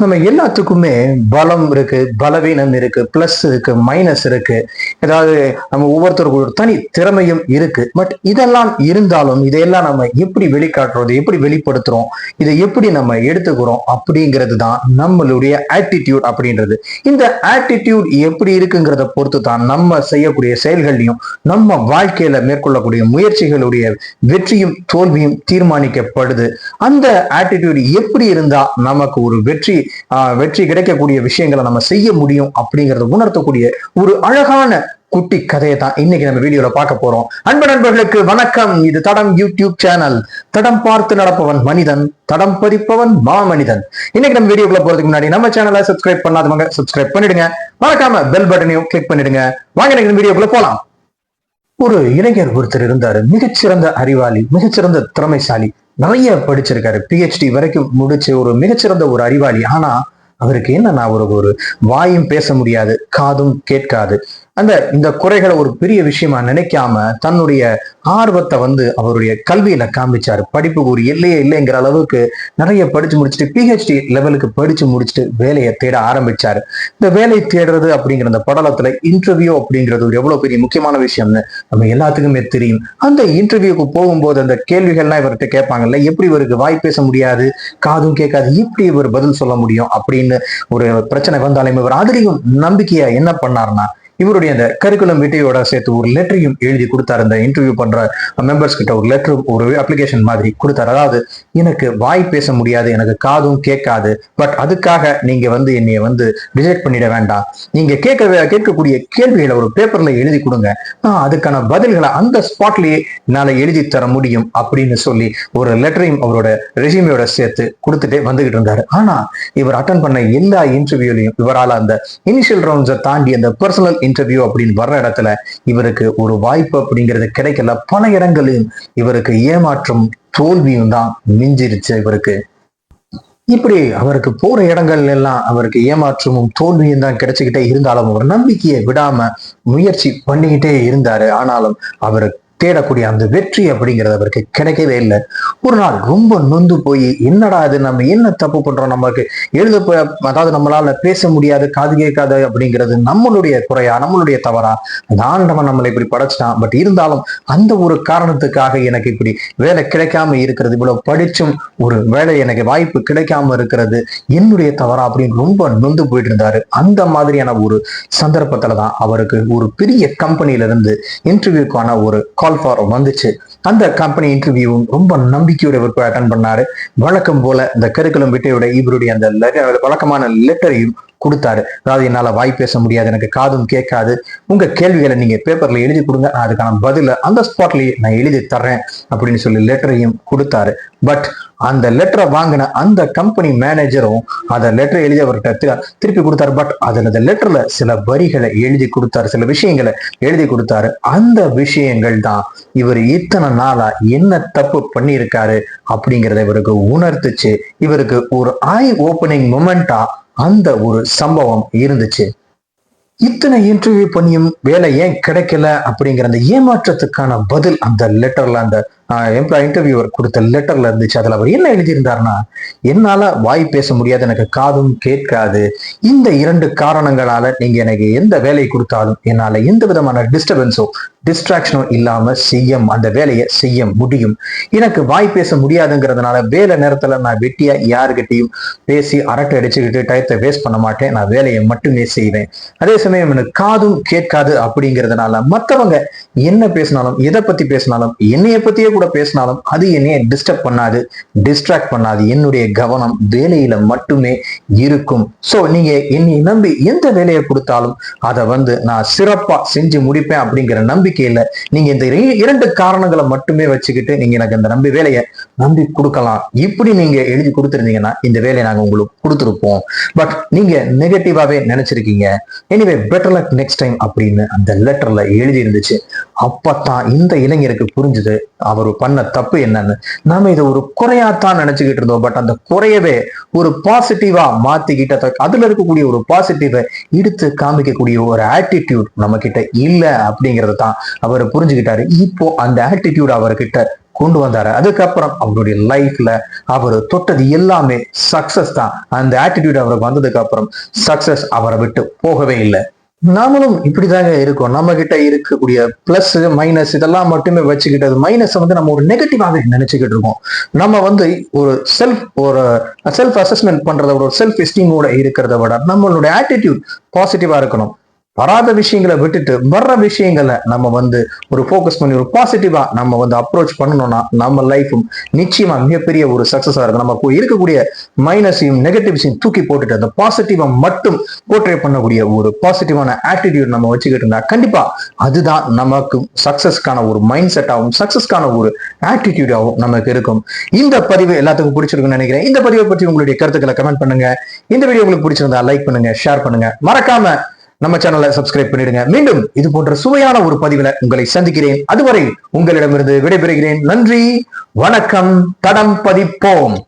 நம்ம எல்லாத்துக்குமே பலம் இருக்கு பலவீனம் இருக்கு பிளஸ் இருக்கு மைனஸ் இருக்கு. ஏதாவது நம்ம ஒவ்வொருத்தருக்கும் ஒரு தனி திறமையும் இருக்கு. பட் இதெல்லாம் இருந்தாலும் இதையெல்லாம் நம்ம எப்படி வெளிக்காட்டுறது எப்படி வெளிப்படுத்துறோம் இதை எப்படி நம்ம எடுத்துக்கிறோம் அப்படிங்கிறது தான் நம்மளுடைய ஆட்டிடியூட் அப்படின்றது. இந்த ஆட்டிடியூட் எப்படி இருக்குங்கிறத பொறுத்து தான் நம்ம செய்யக்கூடிய செயல்கள்லையும் நம்ம வாழ்க்கையில மேற்கொள்ளக்கூடிய முயற்சிகளுடைய வெற்றியும் தோல்வியும் தீர்மானிக்கப்படுது. அந்த ஆட்டிடியூட் எப்படி இருந்தா நமக்கு ஒரு வெற்றி வெற்றி கிடைக்கக்கூடிய விஷயங்களை நம்ம செய்ய முடியும் அப்படிங்கறத உணர்த்தக்கூடிய ஒரு அழகான குட்டி கதையை தான் இன்னைக்கு நம்ம வீடியோல பார்க்க போறோம். அன்பு நண்பர்களுக்கு வணக்கம். இது தடம் யூடியூப் சேனல் தடம் பார்த்து நடப்பவன் மனிதன் தடம் பதிப்பவன் மாமனிதன். இன்னைக்கு நம்ம வீடியோக்குள்ள போறதுக்கு முன்னாடி நம்ம சேனலை சப்ஸ்கிரைப் பண்ணாதவங்க சப்ஸ்கிரைப் பண்ணிடுங்க. மறக்காம பெல் பட்டனையும் கிளிக் பண்ணிடுங்க. வாங்க இன்னைக்கு வீடியோக்குள்ள போலாம். ஒரு இளைஞர் ஒருத்தர் இருந்தாரு. மிகச்சிறந்த அறிவாளி மிகச்சிறந்த திறமைசாலி. நிறைய படிச்சிருக்காரு. பிஹெச்டி வரைக்கும் முடிச்ச ஒரு மிகச்சிறந்த ஒரு அறிவாளி. ஆனா அவருக்கு என்னன்னா ஒரு ஒரு வாயும் பேச முடியாது காதும் கேட்காது. அந்த இந்த குறைகளை ஒரு பெரிய விஷயமா நினைக்காம தன்னுடைய ஆர்வத்தை வந்து அவருடைய கல்வியில காமிச்சாரு. படிப்புக்கு ஒரு இல்லையே இல்லைங்கிற அளவுக்கு நிறைய படிச்சு முடிச்சுட்டு பிஹெச்டி லெவலுக்கு படிச்சு முடிச்சுட்டு வேலையை தேட ஆரம்பிச்சாரு. இந்த வேலை தேடுறது அப்படிங்கிற அந்த படலத்துல இன்டர்வியூ அப்படிங்கிறது ஒரு எவ்வளவு பெரிய முக்கியமான விஷயம்னு நம்ம எல்லாத்துக்குமே தெரியும். அந்த இன்டர்வியூக்கு போகும்போது அந்த கேள்விகள்லாம் இவர்கிட்ட கேட்பாங்கல்ல எப்படி இவருக்கு வாய் பேச முடியாது காதும் கேட்காது எப்படி இவர் பதில் சொல்ல முடியும் அப்படின்னு ஒரு பிரச்சனை வந்தாலும் இவர் அதுலயும் நம்பிக்கையா என்ன பண்ணாருன்னா இவருடைய அந்த கரிக்குலம் வீட்டையோட சேர்த்து ஒரு லெட்டரையும் எழுதி கொடுத்தாரு. அந்த இன்டர்வியூ பண்ற மெம்பர்ஸ் கிட்ட ஒரு லெட்டர் ஒரு அப்ளிகேஷன் மாதிரி கொடுத்தாரு. அதாவது எனக்கு வாய் பேச முடியாது எனக்கு காதும் கேட்காது. பட் அதுக்காக நீங்க வந்து என்னைய வந்து ரிஜெக்ட் பண்ணிட வேண்டாம். நீங்க கேட்க கேட்கக்கூடிய கேள்விகளை ஒரு பேப்பர்ல எழுதி கொடுங்க. அதுக்கான பதில்களை அந்த ஸ்பாட்லயே என்னால எழுதி தர முடியும் அப்படின்னு சொல்லி ஒரு லெட்டரையும் அவரோட ரெசியூமையோட சேர்த்து கொடுத்துட்டே வந்துகிட்டு இருந்தாரு. ஆனா இவர் அட்டன் பண்ண எல்லா இன்டர்வியூலையும் இவரால் அந்த இனிஷியல் ரவுண்ட்ஸை தாண்டி அந்த பர்சனல் இன்டர்வியூ அப்படின்னு வர்ற இடத்துல இவருக்கு ஒரு வாய்ப்பு அப்படிங்கிறது கிடைக்கல. பல இடங்களிலும் இவருக்கு ஏமாற்றம் தோல்வியும் தான் மிஞ்சிருச்சு இவருக்கு. இப்படி அவருக்கு போற இடங்கள் எல்லாம் அவருக்கு ஏமாற்றமும் தோல்வியும் தான் கிடைச்சுக்கிட்டே இருந்தாலும் அவர் நம்பிக்கையை விடாம முயற்சி பண்ணிக்கிட்டே இருந்தாரு. ஆனாலும் அவர் தேடக்கூடிய அந்த வெற்றி அப்படிங்கிறது அவருக்கு கிடைக்கவே இல்லை. ஒரு நாள் ரொம்ப நொந்து போய் என்னடா அது நம்ம என்ன தப்பு பண்றோம்? நமக்கு எழுத அதாவது நம்மளால பேச முடியாது காது கேட்காது அப்படிங்கிறது நம்மளுடைய குறையா நம்மளுடைய தவறா? அந்த ஆண்டவன் நம்மளை இப்படி படைச்சிட்டான். பட் இருந்தாலும் அந்த ஒரு காரணத்துக்காக எனக்கு இப்படி வேலை கிடைக்காம இருக்கிறது இவ்வளவு படிச்சும் ஒரு வேலை எனக்கு வாய்ப்பு கிடைக்காம இருக்கிறது என்னுடைய தவறா அப்படின்னு ரொம்ப நொந்து போயிட்டு இருந்தாரு. அந்த மாதிரியான ஒரு சந்தர்ப்பத்துல தான் அவருக்கு ஒரு பெரிய கம்பெனியில இருந்து இன்டர்வியூக்கான ஒரு கால் ஃபார் வந்துச்சு. அந்த கம்பெனி இன்டர்வியூவும் ரொம்ப நம்பிக்கையோட இவர் அட்டன் பண்ணாரு. வழக்கம் போல இந்த கருக்குளம் விட்டையோட இவருடைய அந்த வழக்கமான லெட்டரையும் கொடுத்தாரு. அதாவது என்னால வாய் பேச முடியாது எனக்கு காதும் கேட்காது. உங்க கேள்விகளை நீங்க பேப்பர்ல எழுதி கொடுங்க. நான் அதுக்கான பதில அந்த ஸ்பாட்லயே நான் எழுதி தர்றேன் அப்படின்னு சொல்லி லெட்டரையும் கொடுத்தாரு. பட் அந்த லெட்டரை வாங்கின அந்த கம்பெனி மேனேஜரும் அந்த லெட்டரை எழுதி அவர்கிட்ட திருப்பி கொடுத்தாரு. பட் அதில் அந்த லெட்டர்ல சில வரிகளை எழுதி கொடுத்தாரு. சில விஷயங்களை எழுதி கொடுத்தாரு. அந்த விஷயங்கள் தான் இவர் இத்தனை நாளா என்ன தப்பு பண்ணியிருக்காரு அப்படிங்கிறத இவருக்கு உணர்த்துச்சு. இவருக்கு ஒரு ஐ ஓப்பனிங் மொமெண்டா அந்த ஒரு சம்பவம் இருந்துச்சு. இத்தனை இன்டர்வியூ பண்ணியும் வேலை ஏன் கிடைக்கல அப்படிங்கிற அந்த ஏமாற்றத்துக்கான பதில் அந்த லெட்டர்ல அந்த எம்ப்ளாய் இன்டர்வியூவர் கொடுத்த லெட்டர்ல இருந்துச்சு. அதுல அவர் என்ன எழுதியிருந்தாருன்னா என்னால வாய் பேச முடியாது எனக்கு காதும் கேட்காது. இந்த இரண்டு காரணங்களால நீங்க எனக்கு எந்த வேலை கொடுத்தாலும் என்னால எந்த விதமான டிஸ்டர்பன்ஸோ டிஸ்ட்ராக்ஷனோ இல்லாம செய்ய அந்த வேலையை செய்ய முடியும். எனக்கு வாய் பேச முடியாதுங்கிறதுனால வேலை நேரத்துல நான் வெட்டியா யாருக்கிட்டையும் பேசி அரட்டை அடிச்சுக்கிட்டு டயத்தை வேஸ்ட் பண்ண மாட்டேன். நான் வேலையை மட்டுமே செய்வேன். அதே சமயம் எனக்கு காதும் கேட்காது அப்படிங்கிறதுனால மத்தவங்க என்ன பேசினாலும் எதை பத்தி பேசினாலும் என்னைய பத்தியே கூட பேசினாலும் அது என்னைய டிஸ்டர்ப் பண்ணாது டிஸ்ட்ராக்ட் பண்ணாது. என்னுடைய கவனம் வேலையில மட்டுமே இருக்கும். சோ நீங்க என்னை நம்பி எந்த வேலையை கொடுத்தாலும் அதை வந்து நான் சிறப்பா செஞ்சு முடிப்பேன் அப்படிங்கிற நம்பிக்கையில நீங்க இந்த இரண்டு காரணங்களை மட்டுமே வச்சுக்கிட்டு நீங்க எனக்கு இந்த நம்பி வேலையை நம்பி கொடுக்கலாம். இப்படி நீங்க எழுதி கொடுத்துருந்தீங்கன்னா இந்த வேலையை நாங்க உங்களுக்கு கொடுத்துருப்போம். பட் நீங்க நெகட்டிவாவே நினைச்சிருக்கீங்க. Anyway better luck next time அப்படின்னு அந்த லெட்டர்ல எழுதி இருந்துச்சு அப்பத்தான் இந்த இளைஞருக்கு புரிஞ்சுது அவர் பண்ண தப்பு என்னன்னு. நாம இதை ஒரு குறையாத்தான் நினைச்சுக்கிட்டு இருந்தோம். பட் அந்த குறையவே ஒரு பாசிட்டிவா மாத்திக்கிட்ட அதுல இருக்கக்கூடிய ஒரு பாசிட்டிவை எடுத்து காமிக்கக்கூடிய ஒரு ஆட்டிடியூட் நம்ம கிட்ட இல்லை அப்படிங்கறத தான் அவர் புரிஞ்சுக்கிட்டாரு. இப்போ அந்த ஆட்டிடியூட் அவர்கிட்ட கொண்டு வந்தாரு. அதுக்கப்புறம் அவருடைய லைஃப்ல அவர் தொட்டது எல்லாமே சக்சஸ் தான். அந்த ஆட்டிடியூட் அவருக்கு வந்ததுக்கு அப்புறம் சக்சஸ் அவரை விட்டு போகவே இல்லை. நாமளும் இப்படிதாங்க இருக்கோம். நம்ம கிட்ட இருக்கக்கூடிய பிளஸ் மைனஸ் இதெல்லாம் மட்டுமே வச்சுக்கிட்டது மைனஸ் வந்து நம்ம ஒரு நெகட்டிவாக நினைச்சுக்கிட்டு இருக்கோம். நம்ம வந்து ஒரு செல்ஃப் ஒரு செல்ஃப் அசஸ்மெண்ட் பண்றத விட ஒரு செல்ஃப் எஸ்டீமோட இருக்கிறத விட நம்மளுடைய ஆட்டிடியூட் பாசிட்டிவா இருக்கணும். வராத விஷயங்களை விட்டுட்டு வர்ற விஷயங்களை நம்ம வந்து ஒரு ஃபோக்கஸ் பண்ணி ஒரு பாசிட்டிவா நம்ம வந்து அப்ரோச் பண்ணணும்னா நம்ம லைஃபும் நிச்சயமா மிகப்பெரிய ஒரு சக்சஸா இருக்கும். நம்ம இருக்கக்கூடிய மைனஸையும் நெகட்டிவ்ஸையும் தூக்கி போட்டுட்டு அந்த பாசிட்டிவா மட்டும் போர்ட்ரே பண்ணக்கூடிய ஒரு பாசிட்டிவான ஆட்டிடியூட் நம்ம வச்சுக்கிட்டு இருந்தா கண்டிப்பா அதுதான் நமக்கு சக்சஸ்க்கான ஒரு மைண்ட் செட்டாகவும் சக்சஸ்க்கான ஒரு ஆட்டிடியூடாகவும் நமக்கு இருக்கும். இந்த பதிவு எல்லாத்துக்கும் பிடிச்சிருக்குன்னு நினைக்கிறேன். இந்த பதிவை பற்றி உங்களுடைய கருத்துக்களை கமெண்ட் பண்ணுங்க. இந்த வீடியோ உங்களுக்கு பிடிச்சிருந்தா லைக் பண்ணுங்க ஷேர் பண்ணுங்க. மறக்காம நம்ம சேனலை சப்ஸ்கிரைப் பண்ணிடுங்க. மீண்டும் இது போன்ற சுவையான ஒரு பதிவுல உங்களை சந்திக்கிறேன். அதுவரை உங்களிடமிருந்து விடைபெறுகிறேன். நன்றி. வணக்கம். தடம் பதிப்போம்.